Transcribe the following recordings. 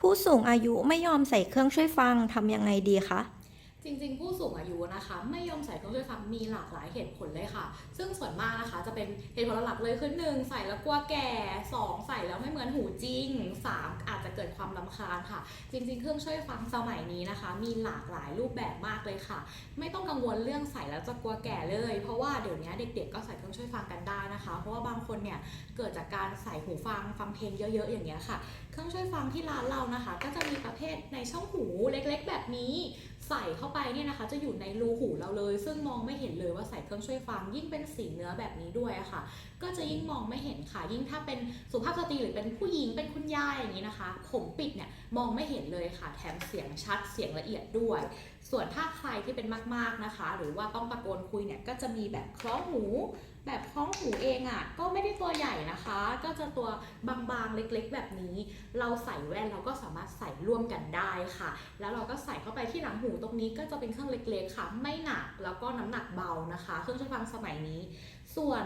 ผู้สูงอายุไม่ยอมใส่เครื่องช่วยฟังทำยังไงดีคะ จริงๆ ผู้สูงอายุนะคะ ไม่ยอมใส่เครื่องช่วยฟังมีหลากหลายเหตุผลเลยค่ะ ซึ่งส่วนมากนะคะจะเป็นเหตุผลหลักเลยคือหนึ่งใส่แล้วกลัวแก่สองใส่แล้วไม่เหมือนหูจริงสามอาจจะเกิดความลำคาญค่ะ จริง ๆ เครื่องช่วยฟังสมัยนี้นะคะ มีหลากหลายรูปแบบมากเลยค่ะ ไม่ต้องกังวลเรื่องใส่แล้วจะกลัวแก่เลย เพราะว่าเดี๋ยวนี้เด็ก ๆ ก็ใส่เครื่องช่วยฟังกันได้นะคะ เพราะว่าบางคนเนี่ยเกิดจากการใส่หูฟังฟังเพลงเยอะ ๆ อย่างเงี้ยค่ะ เครื่องช่วยฟังที่ร้านเรานะคะ ก็จะมีประเภทในช่องหูเล็ก ๆ แบบนี้ใส่เข้าไปเนี่ยนะคะ จะอยู่ในรูหูเราเลย ซึ่งมองไม่เห็นเลยว่าใส่เครื่องช่วยฟัง ยิ่งเป็นสีเนื้อแบบนี้ด้วยอะค่ะ ก็จะยิ่งมองไม่เห็นค่ะ ยิ่งถ้าเป็นสุภาพสตรีหรือเป็นผู้หญิงเป็นคุณยายอย่างนี้นะคะ ผมปิดเนี่ยมองไม่เห็นเลยค่ะ แถมเสียงชัดเสียงละเอียดด้วย ส่วนถ้าใครที่เป็นมากๆนะคะ หรือว่าต้องตะโกนคุยเนี่ยก็จะมีแบบคล้องหูแบบคล้องหูเองอะ่ะก็ไม่ได้ตัวใหญ่นะคะ ก็จะตัวบางๆเล็กๆ แบบนี้ เราใส่แว่นเราก็สามารถใส่ ร่วมกันได้ค่ะ แล้วเราก็ใส่เข้าไปที่หลังหูตรงนี้ก็จะเป็นเครื่องเล็กๆค่ะ ไม่หนักแล้วก็น้ำหนักเบานะคะ เครื่องช่วยฟังสมัยนี้ ส่วน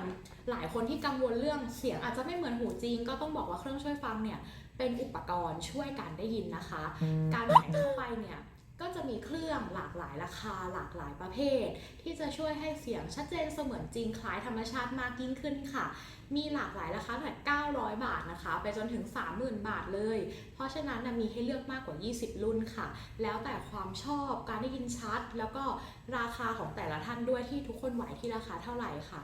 หลายคนที่กังวลเรื่องเสียงอาจจะไม่เหมือนหูจริง ก็ต้องบอกว่าเครื่องช่วยฟังเนี่ยเป็นอุปกรณ์ช่วยการได้ยินนะคะ การใส่เข้าไปเนี่ยก็ จะมีเครื่องหลากหลายราคาหลากหลายประเภท ที่จะช่วยให้เสียงชัดเจนเสมือนจริงคล้ายธรรมชาติมากยิ่งขึ้นค่ะ มีหลากหลายราคาตั้งแต่900 บาทนะคะ ไปจนถึง 30,000 บาทเลย เพราะฉะนั้นนะมีให้เลือกมากกว่า 20 รุ่นค่ะ แล้วแต่ความชอบการได้ยินชัด แล้วก็ราคาของแต่ละท่านด้วยที่ทุกคนไหวที่ราคาเท่าไหร่ค่ะ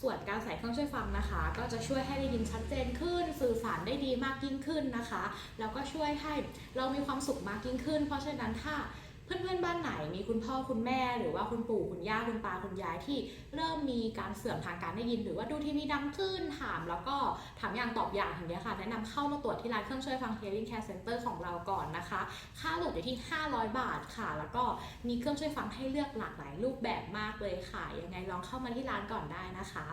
ส่วนการใส่เครื่องช่วยฟังนะคะ ก็จะช่วยให้ได้ยินชัดเจนขึ้น สื่อสารได้ดีมากยิ่งขึ้นนะคะ แล้วก็ช่วยให้เรามีความสุขมากยิ่งขึ้น เพราะฉะนั้นถ้า เพื่อนๆบ้านไหนมีคุณพ่อคุณแม่ หรือว่าคุณปู่คุณย่าคุณตาคุณยายที่เริ่มมีการเสื่อมทางการได้ยิน หรือว่าดูทีวีดังขึ้นถาม แล้วก็ถามอย่างตอบอย่างอย่างเงี้ยค่ะ แนะนำเข้ามาตรวจที่ร้านเครื่องช่วยฟัง Hearing Care Center ของเราก่อนนะคะ ค่าตรวจอยู่ที่ 500 บาทค่ะ แล้วก็มีเครื่องช่วยฟังให้เลือกหลากหลายรูปแบบมากเลยค่ะยังไงลองเข้ามาที่ร้านก่อนได้นะคะ